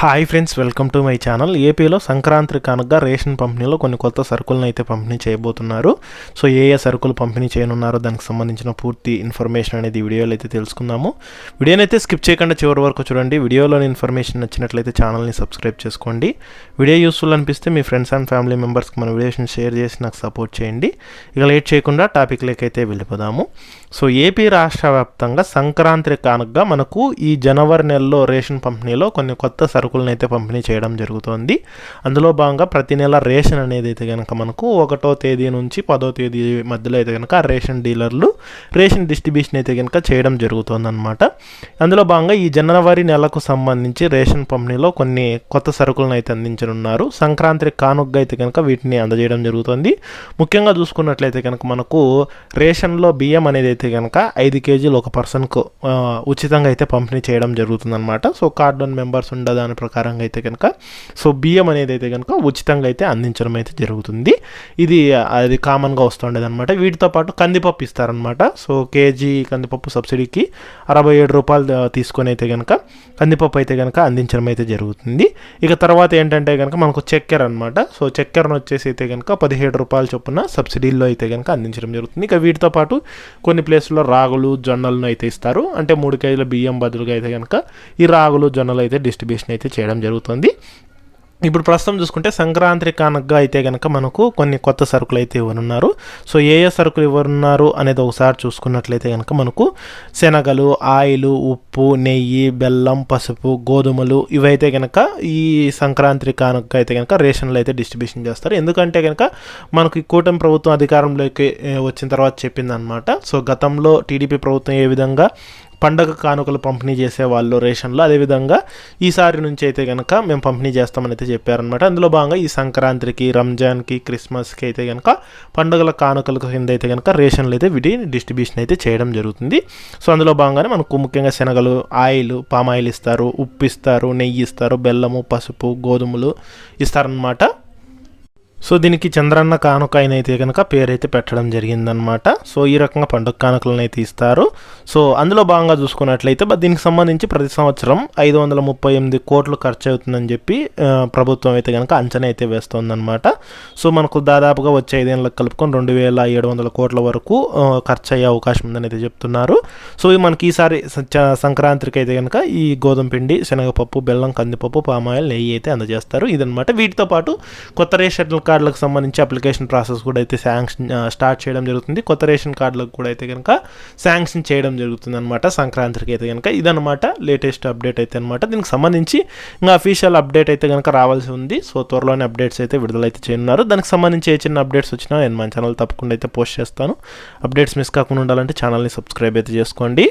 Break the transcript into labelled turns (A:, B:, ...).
A: Hi friends welcome to my channel. ఏపీలో సంక్రాంతి కనుక ration పంపిణీలో కొన్ని కొత్త సరుకులను అయితే పంపిణీ చేయబోతున్నారు. సో ఏ ఏ సరుకులు పంపిణీ చేయనున్నారో దానికి సంబంధించిన పూర్తి ఇన్ఫర్మేషన్ అనేది వీడియోలో అయితే తెలుసుకుందాము. వీడియోని అయితే స్కిప్ చేయకుండా చివరి వరకు చూడండి. వీడియోలోని ఇన్ఫర్మేషన్ నచ్చినట్లయితే ఛానల్ని సబ్స్క్రైబ్ చేసుకోండి. వీడియో యూస్ఫుల్ అనిపిస్తే మీ ఫ్రెండ్స్ అండ్ ఫ్యామిలీ మెంబర్స్కి మన వీడియోస్ని షేర్ చేసి నాకు సపోర్ట్ చేయండి. ఇక లేట్ చేయకుండా టాపిక్లోకి అయితే వెళ్ళిపోదాము. సో ఏపీ రాష్ట్ర వ్యాప్తంగా సంక్రాంతి కానుకగా మనకు ఈ జనవరి నెలలో రేషన్ పంపిణీలో కొన్ని కొత్త సరుకులు సరుకులను అయితే పంపిణీ చేయడం జరుగుతోంది. అందులో భాగంగా ప్రతి నెల రేషన్ అనేది అయితే కనుక మనకు ఒకటో తేదీ నుంచి పదో తేదీ మధ్యలో అయితే కనుక రేషన్ డీలర్లు రేషన్ డిస్ట్రిబ్యూషన్ అయితే కనుక చేయడం జరుగుతుందన్నమాట. అందులో భాగంగా ఈ జనవరి నెలకు సంబంధించి రేషన్ పంపిణీలో కొన్ని కొత్త సరుకులను అయితే అందించనున్నారు. సంక్రాంతి కానుగ్గా అయితే కనుక వీటిని అందజేయడం జరుగుతుంది. ముఖ్యంగా చూసుకున్నట్లయితే కనుక మనకు రేషన్లో బియ్యం అనేది అయితే కనుక ఐదు కేజీలు ఒక పర్సన్కు ఉచితంగా అయితే పంపిణీ చేయడం జరుగుతుందన్నమాట. సో కార్డ్ మెంబర్స్ ఉండే దాని ప్రకారంగా అయితే కనుక సో బియ్యం అనేది అయితే కనుక ఉచితంగా అయితే అందించడం అయితే జరుగుతుంది. ఇది అది కామన్గా వస్తుండేది అనమాట వీటితో పాటు కందిపప్పు ఇస్తారనమాట సో కేజీ కందిపప్పు సబ్సిడీకి అరవై ఏడు రూపాయలు తీసుకొని అయితే కనుక కందిపప్పు అయితే కనుక అందించడం అయితే జరుగుతుంది. ఇక తర్వాత ఏంటంటే కనుక మనకు చక్కెర అనమాట సో చక్కెరను వచ్చేసి అయితే కనుక పదిహేడు రూపాయల చొప్పున సబ్సిడీల్లో అయితే కనుక అందించడం జరుగుతుంది. ఇక వీటితో పాటు కొన్ని ప్లేసుల్లో రాగులు జొన్నలను అయితే ఇస్తారు. అంటే మూడు కేజీల బియ్యం బదులుగా అయితే కనుక ఈ రాగులు జొన్నలు అయితే డిస్ట్రిబ్యూషన్ అయితే చేయడం జరుగుతుంది. ఇప్పుడు ప్రస్తుతం చూసుకుంటే సంక్రాంతి కానుకగా అయితే కనుక మనకు కొన్ని కొత్త సరుకులు అయితే ఇవ్వనున్నారు. సో ఏ ఏ సరుకులు ఇవ్వనున్నారు అనేది ఒకసారి చూసుకున్నట్లయితే కనుక మనకు శనగలు ఆయిల్ ఉప్పు నెయ్యి బెల్లం పసుపు గోధుమలు ఇవైతే కనుక ఈ సంక్రాంతి కానుక అయితే కనుక రేషన్లు అయితే డిస్ట్రిబ్యూషన్ చేస్తారు. ఎందుకంటే కనుక మనకు ఈ కూటమి ప్రభుత్వం అధికారంలోకి వచ్చిన తర్వాత చెప్పిందనమాట సో గతంలో టీడీపీ ప్రభుత్వం ఏ విధంగా పండగ కానుకలు పంపిణీ చేసే వాళ్ళు రేషన్లో. అదేవిధంగా ఈసారి నుంచి అయితే కనుక మేము పంపిణీ చేస్తామని అయితే చెప్పారనమాట అందులో భాగంగా ఈ సంక్రాంతికి రంజాన్కి క్రిస్మస్కి అయితే కనుక పండుగల కానుకల కింద అయితే కనుక రేషన్లు అయితే వీటి డిస్ట్రిబ్యూషన్ అయితే చేయడం జరుగుతుంది. సో అందులో భాగంగానే మనకు ముఖ్యంగా శనగలు ఆయిల్ పామాయిల్ ఇస్తారు ఉప్పు ఇస్తారు నెయ్యి ఇస్తారు బెల్లము పసుపు గోధుమలు ఇస్తారనమాట సో దీనికి చంద్రన్న కానుక అయిన అయితే కనుక పేరైతే పెట్టడం జరిగిందనమాట సో ఈ రకంగా పండుగ కానుకలను అయితే ఇస్తారు. సో అందులో భాగంగా చూసుకున్నట్లయితే దీనికి సంబంధించి ప్రతి సంవత్సరం ఐదు వందల ముప్పై ఎనిమిది కోట్లు ఖర్చు అవుతుందని చెప్పి ప్రభుత్వం అయితే కనుక అంచనా అయితే వేస్తోందనమాట సో మనకు దాదాపుగా వచ్చే ఐదేళ్ళకి కలుపుకొని రెండు వేల ఏడు వందల కోట్ల వరకు ఖర్చు అయ్యే అవకాశం ఉందని అయితే చెప్తున్నారు. సో ఇది మనకి ఈసారి సంక్రాంతికి అయితే కనుక ఈ గోధుమ పిండి శనగపప్పు బెల్లం కందిపప్పు పామాయిల్ నెయ్యి అయితే అందజేస్తారు. ఇదనమాట వీటితో పాటు కొత్త రేషన్ కార్డులకు సంబంధించి అప్లికేషన్ ప్రాసెస్ కూడా అయితే శాంక్షన్ స్టార్ట్ చేయడం జరుగుతుంది. కొత్త రేషన్ కార్డులకు కూడా అయితే కనుక శాంక్షన్ చేయడం జరుగుతుంది అనమాట సంక్రాంతికి అయితే కనుక ఇదనమాట లేటెస్ట్ అప్డేట్ అయితే అనమాట దీనికి సంబంధించి ఇంకా అఫీషియల్ అప్డేట్ అయితే కనుక రావాల్సి ఉంది. సో త్వరలోనే అప్డేట్స్ అయితే విడుదలైతే చేయనున్నారు. దానికి సంబంధించి ఏ చిన్న అప్డేట్స్ వచ్చినా నేను మన ఛానల్ తప్పకుండా అయితే పోస్ట్ చేస్తాను. అప్డేట్స్ మిస్ కాకుండా ఉండాలంటే ఛానల్ని సబ్స్క్రైబ్ అయితే చేసుకోండి.